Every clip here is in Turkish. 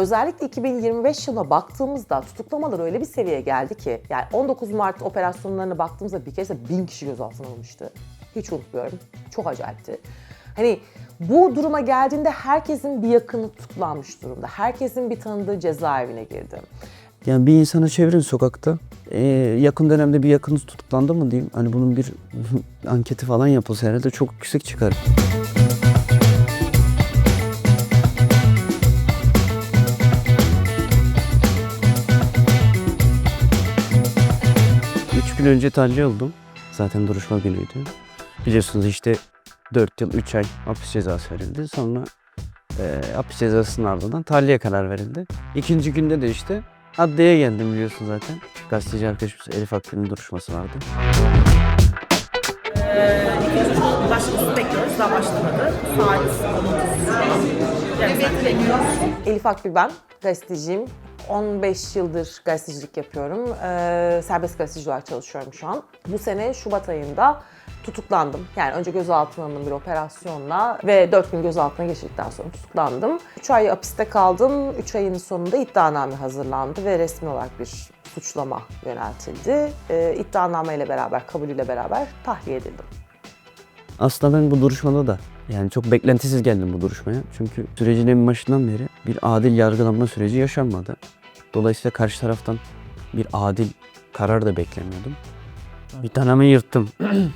Özellikle 2025 yılına baktığımızda tutuklamalar öyle bir seviyeye geldi ki yani 19 Mart operasyonlarına baktığımızda bir kez bin kişi gözaltına alınmıştı. Hiç unutmuyorum. Çok acayipti. Hani bu duruma geldiğinde herkesin bir yakını tutuklanmış durumda. Herkesin bir tanıdığı cezaevine girdi. Yani bir insana çevirin sokakta. Ee, yakın dönemde bir yakınız tutuklandı mı diyeyim. Hani bunun bir anketi falan yapılsa herhalde çok yüksek çıkar. Gün önce tahliye oldum. Zaten duruşma günüydü. Biliyorsunuz işte 4 yıl 3 ay hapis cezası verildi. Sonra e, hapis cezasının ardından tahliye karar verildi. İkinci günde de işte adliyeye geldim biliyorsun zaten. Gazeteci arkadaşımız Elif Akgül'ün duruşması vardı. Başımızı bekliyoruz. Daha başlamadı. Saat 10.30. Yani bekleniyoruz. Elif Akgül ben, gazeteciyim. 15 yıldır gazetecilik yapıyorum. Ee, serbest gazeteci olarak çalışıyorum şu an. Bu sene Şubat ayında tutuklandım. Yani önce gözaltına alındım bir operasyonla ve 4 gün gözaltına geçirdikten sonra tutuklandım. 3 ay hapiste kaldım. 3 ayın sonunda iddianame hazırlandı ve resmi olarak bir suçlama yöneltildi. Ee, iddianame ile beraber, kabulüyle beraber tahliye edildim. Aslında ben bu duruşmada da yani çok beklentisiz geldim bu duruşmaya. Çünkü sürecin en başından beri bir adil yargılanma süreci yaşanmadı. Dolayısıyla karşı taraftan bir adil karar da beklemiyordum. İddianameyi yırttım.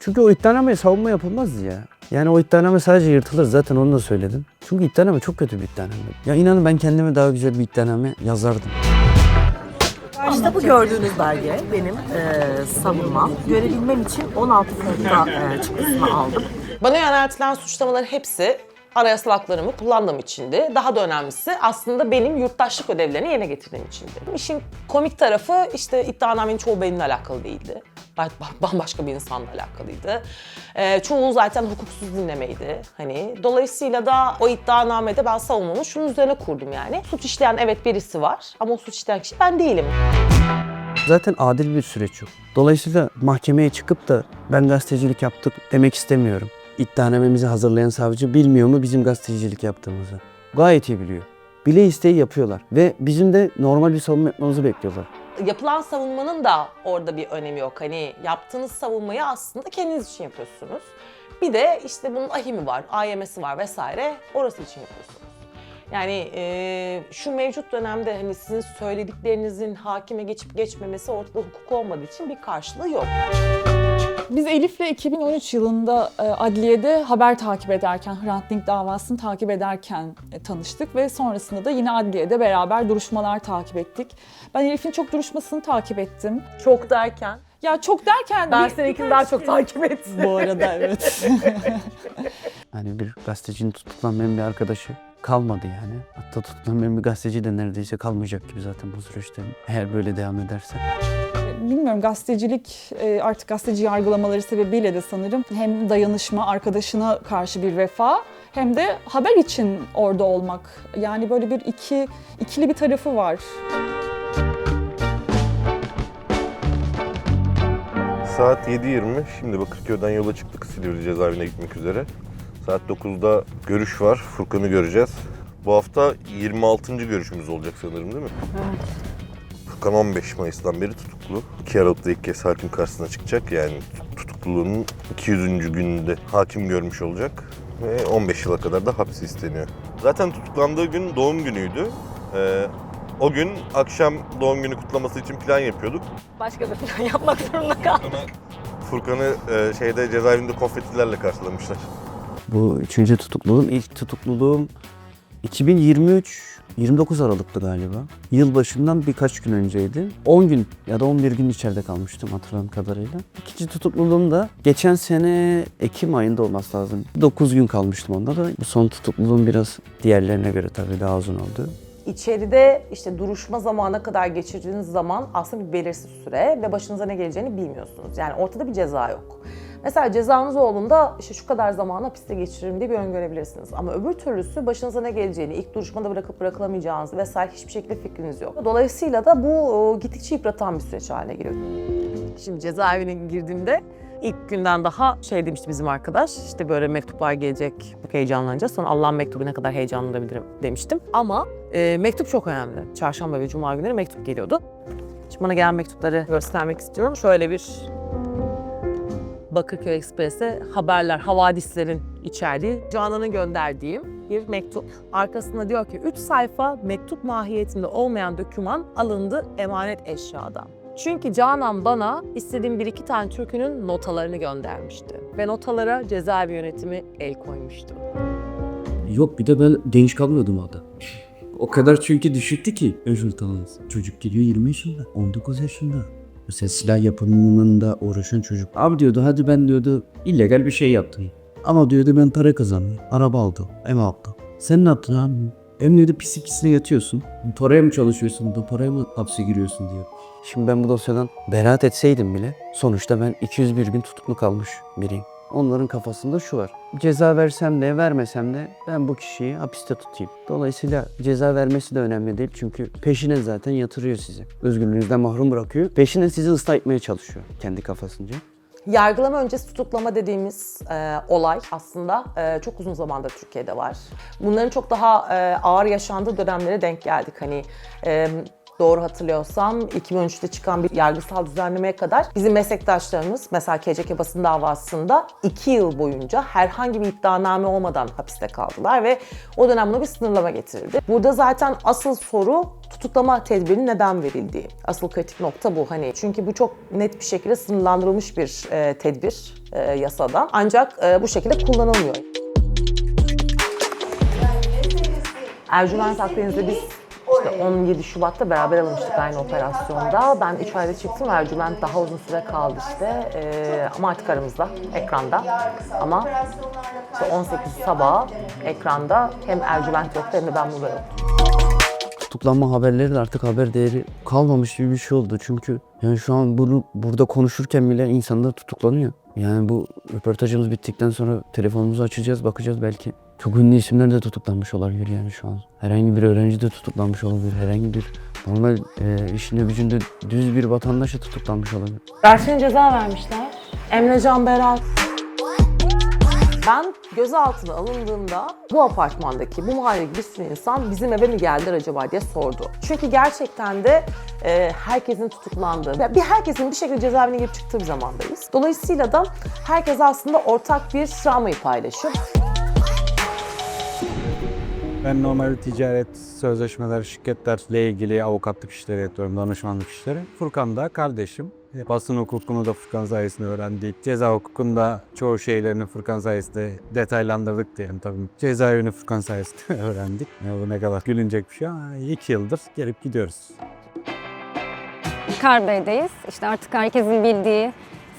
Çünkü o iddianameye savunma yapılmazdı ya. Yani o iddianame sadece yırtılır zaten onu da söyledim. Çünkü iddianame çok kötü bir iddianame. Ya inanın ben kendime daha güzel bir iddianame yazardım. İşte bu gördüğünüz belge benim e, savunmam. Görebilmem için 16 sayfa e, çıktısını aldım. Bana yöneltilen suçlamaların hepsi anayasal haklarımı kullandığım içindi. Daha da önemlisi aslında benim yurttaşlık ödevlerini yerine getirdiğim içindi. İşin komik tarafı işte iddianamenin çoğu benimle alakalı değildi. Bambaşka bir insanla alakalıydı. Ee, çoğu zaten hukuksuz dinlemeydi. Hani dolayısıyla da o iddianamede ben savunmamı şunun üzerine kurdum yani. Suç işleyen evet birisi var ama o suç işleyen kişi ben değilim. Zaten adil bir süreç yok. Dolayısıyla mahkemeye çıkıp da ben gazetecilik yaptık demek istemiyorum. İddianamemizi hazırlayan savcı bilmiyor mu bizim gazetecilik yaptığımızı? Gayet iyi biliyor. Bile isteği yapıyorlar ve bizim de normal bir savunma yapmamızı bekliyorlar. yapılan savunmanın da orada bir önemi yok. Hani yaptığınız savunmayı aslında kendiniz için yapıyorsunuz. Bir de işte bunun ahimi var, AYM'si var vesaire. Orası için yapıyorsunuz. Yani e, şu mevcut dönemde hani sizin söylediklerinizin hakime geçip geçmemesi ortada hukuk olmadığı için bir karşılığı yok. Biz Elif'le 2013 yılında e, adliyede haber takip ederken, Hrant Dink davasını takip ederken e, tanıştık ve sonrasında da yine adliyede beraber duruşmalar takip ettik. Ben Elif'in çok duruşmasını takip ettim. Çok derken Ya çok derken ben bir- seninkini daha çok takip ettim. bu arada evet. Hani bir gazetecinin tutuklanmayan bir arkadaşı kalmadı yani. Hatta tutuklanmayan bir gazeteci de neredeyse kalmayacak gibi zaten bu süreçte. Eğer böyle devam ederse. Bilmiyorum gazetecilik e, artık gazeteci yargılamaları sebebiyle de sanırım hem dayanışma arkadaşına karşı bir vefa hem de haber için orada olmak. Yani böyle bir iki ikili bir tarafı var. Saat 7.20. Şimdi Bakırköy'den yola çıktık Silivri cezaevine gitmek üzere. Saat 9'da görüş var. Furkan'ı göreceğiz. Bu hafta 26. görüşümüz olacak sanırım değil mi? Furkan 15 Mayıs'tan beri tutuklu. 2 Aralık'ta ilk kez hakim karşısına çıkacak. Yani tutukluluğunun 200. gününde hakim görmüş olacak. Ve 15 yıla kadar da hapsi isteniyor. Zaten tutuklandığı gün doğum günüydü. Ee, o gün akşam doğum günü kutlaması için plan yapıyorduk. Başka bir plan yapmak zorunda kaldım. Furkan'ı e, şeyde cezaevinde konfetilerle karşılamışlar. Bu üçüncü tutukluluğum, ilk tutukluluğum 2023 29 Aralık'tı galiba. Yılbaşından birkaç gün önceydi. 10 gün ya da 11 gün içeride kalmıştım hatırladığım kadarıyla. İkinci tutukluluğum da geçen sene Ekim ayında olması lazım. 9 gün kalmıştım onda da. Bu son tutukluluğum biraz diğerlerine göre tabii daha uzun oldu. İçeride işte duruşma zamana kadar geçirdiğiniz zaman aslında bir belirsiz süre ve başınıza ne geleceğini bilmiyorsunuz. Yani ortada bir ceza yok. Mesela cezanız olduğunda işte şu kadar zamanı hapiste geçiririm diye bir öngörebilirsiniz. Ama öbür türlüsü başınıza ne geleceğini, ilk duruşmada bırakıp bırakılamayacağınız vesaire hiçbir şekilde fikriniz yok. Dolayısıyla da bu gittikçe yıpratan bir süreç haline geliyor. Şimdi cezaevine girdiğimde İlk günden daha şey demişti bizim arkadaş, işte böyle mektuplar gelecek, çok heyecanlanacağız. Sonra Allah'ın mektubu ne kadar heyecanlanabilirim demiştim. Ama e, mektup çok önemli. Çarşamba ve cuma günleri mektup geliyordu. Şimdi bana gelen mektupları göstermek istiyorum. Şöyle bir Bakırköy Ekspres'e haberler, havadislerin içerdiği, Canan'ın gönderdiği bir mektup. Arkasında diyor ki 3 sayfa mektup mahiyetinde olmayan doküman alındı emanet eşyadan. Çünkü Canan bana istediğim bir iki tane türkünün notalarını göndermişti. Ve notalara cezaevi yönetimi el koymuştu. Yok bir de ben genç kalmıyordum orada. O kadar çünkü düşüktü ki resultanız. Çocuk geliyor 20 yaşında, 19 yaşında. Mesela silah yapımında uğraşan çocuk. Abi diyordu hadi ben diyordu illegal bir şey yaptım. Ama diyordu ben para kazandım. Araba aldım, ev aldım. Sen ne yaptın abi? Hem diyordu pis ikisine yatıyorsun. Paraya mı çalışıyorsun? Bu paraya mı hapse giriyorsun diyor. Şimdi ben bu dosyadan beraat etseydim bile sonuçta ben 201 gün tutuklu kalmış biriyim. Onların kafasında şu var. Ceza versem de vermesem de ben bu kişiyi hapiste tutayım. Dolayısıyla ceza vermesi de önemli değil. Çünkü peşine zaten yatırıyor sizi. Özgürlüğünüzden mahrum bırakıyor. Peşine sizi ıslah etmeye çalışıyor kendi kafasınca. Yargılama öncesi tutuklama dediğimiz e, olay aslında e, çok uzun zamandır Türkiye'de var. Bunların çok daha e, ağır yaşandığı dönemlere denk geldik. Hani e, doğru hatırlıyorsam 2013'te çıkan bir yargısal düzenlemeye kadar bizim meslektaşlarımız mesela KCK basın davasında 2 yıl boyunca herhangi bir iddianame olmadan hapiste kaldılar ve o dönem buna bir sınırlama getirildi. Burada zaten asıl soru tutuklama tedbirinin neden verildiği. Asıl kritik nokta bu. Hani çünkü bu çok net bir şekilde sınırlandırılmış bir e, tedbir e, yasada. Ancak e, bu şekilde kullanılmıyor. Ercüment Akdeniz'de biz işte 17 Şubat'ta beraber alınmıştık aynı operasyonda. Ben 3 ayda çıktım, Ercüment daha uzun süre kaldı işte. Ee, ama artık aramızda, ekranda. Ama işte 18 sabah ekranda hem Ercüment yoktu hem de ben burada yoktum. tutuklanma haberleri de artık haber değeri kalmamış gibi bir şey oldu. Çünkü yani şu an bunu burada konuşurken bile insanlar tutuklanıyor. Yani bu röportajımız bittikten sonra telefonumuzu açacağız, bakacağız belki. Çok ünlü isimler de tutuklanmış olabilir yani şu an. Herhangi bir öğrenci de tutuklanmış olabilir. Herhangi bir normal e, işinde gücünde düz bir vatandaş da tutuklanmış olabilir. Bersin'e ceza vermişler. Emre Can Berat. Ben gözaltına alındığımda bu apartmandaki, bu mahalledeki bir sürü insan bizim eve mi geldiler acaba diye sordu. Çünkü gerçekten de e, herkesin tutuklandığı, ve bir herkesin bir şekilde cezaevine girip çıktığı bir zamandayız. Dolayısıyla da herkes aslında ortak bir travmayı paylaşıyor. Ben normal ticaret, sözleşmeler, şirketlerle ilgili avukatlık işleri yapıyorum, danışmanlık işleri. Furkan da kardeşim. Basın hukukunu da Furkan sayesinde öğrendik. Ceza hukukunda çoğu şeylerini Furkan sayesinde detaylandırdık diyelim tabii. Cezaevini Furkan sayesinde öğrendik. Ya bu ne kadar gülünecek bir şey ama iki yıldır gelip gidiyoruz. Karbey'deyiz. İşte artık herkesin bildiği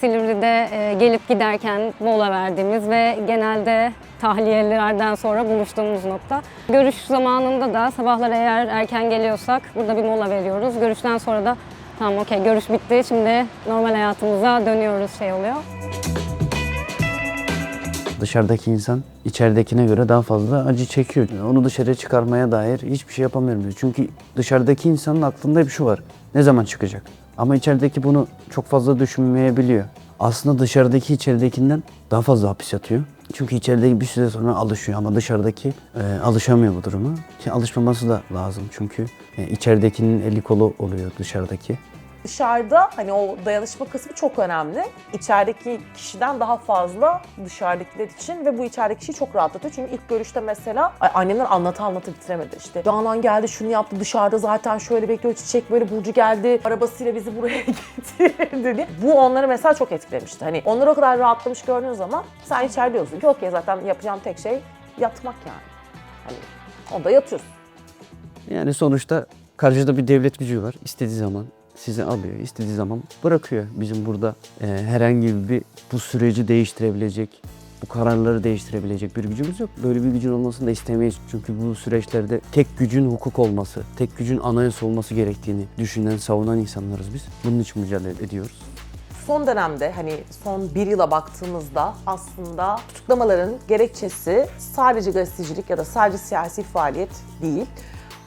Silivri'de e, gelip giderken mola verdiğimiz ve genelde tahliyelerden sonra buluştuğumuz nokta. Görüş zamanında da sabahları eğer erken geliyorsak burada bir mola veriyoruz. Görüşten sonra da tamam okey görüş bitti şimdi normal hayatımıza dönüyoruz şey oluyor. Dışarıdaki insan içeridekine göre daha fazla acı çekiyor. Onu dışarıya çıkarmaya dair hiçbir şey yapamıyorum. Çünkü dışarıdaki insanın aklında bir şu var. Ne zaman çıkacak? Ama içerideki bunu çok fazla düşünmeyebiliyor. Aslında dışarıdaki içeridekinden daha fazla hapis yatıyor. Çünkü içerideki bir süre sonra alışıyor ama dışarıdaki e, alışamıyor bu duruma. Ki alışmaması da lazım çünkü e, içeridekinin eli kolu oluyor dışarıdaki. Dışarıda hani o dayanışma kısmı çok önemli. İçerideki kişiden daha fazla dışarıdakiler için ve bu içerideki kişiyi çok rahatlatıyor. Çünkü ilk görüşte mesela annemler anlata anlata bitiremedi işte. Canan geldi şunu yaptı dışarıda zaten şöyle bekliyor çiçek böyle Burcu geldi arabasıyla bizi buraya getirdi diye. Bu onları mesela çok etkilemişti. Hani onları o kadar rahatlamış gördüğün zaman sen içeride diyorsun ki okey zaten yapacağım tek şey yatmak yani. Hani onda yatıyorsun. Yani sonuçta karşıda bir devlet gücü var. İstediği zaman sizi alıyor, istediği zaman bırakıyor. Bizim burada e, herhangi bir bu süreci değiştirebilecek, bu kararları değiştirebilecek bir gücümüz yok. Böyle bir gücün olmasını da istemeyiz. Çünkü bu süreçlerde tek gücün hukuk olması, tek gücün anayasa olması gerektiğini düşünen, savunan insanlarız biz. Bunun için mücadele ediyoruz. Son dönemde hani son bir yıla baktığımızda aslında tutuklamaların gerekçesi sadece gazetecilik ya da sadece siyasi faaliyet değil.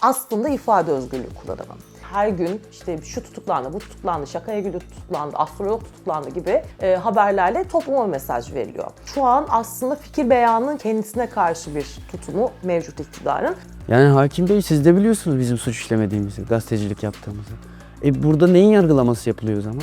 Aslında ifade özgürlüğü kullanımı. Her gün işte şu tutuklandı, bu tutuklandı, şakaya güldü tutuklandı, astrolog tutuklandı gibi e, haberlerle topluma mesaj veriliyor. Şu an aslında fikir beyanının kendisine karşı bir tutumu mevcut iktidarın. Yani Hakim Bey siz de biliyorsunuz bizim suç işlemediğimizi, gazetecilik yaptığımızı. E burada neyin yargılaması yapılıyor o zaman?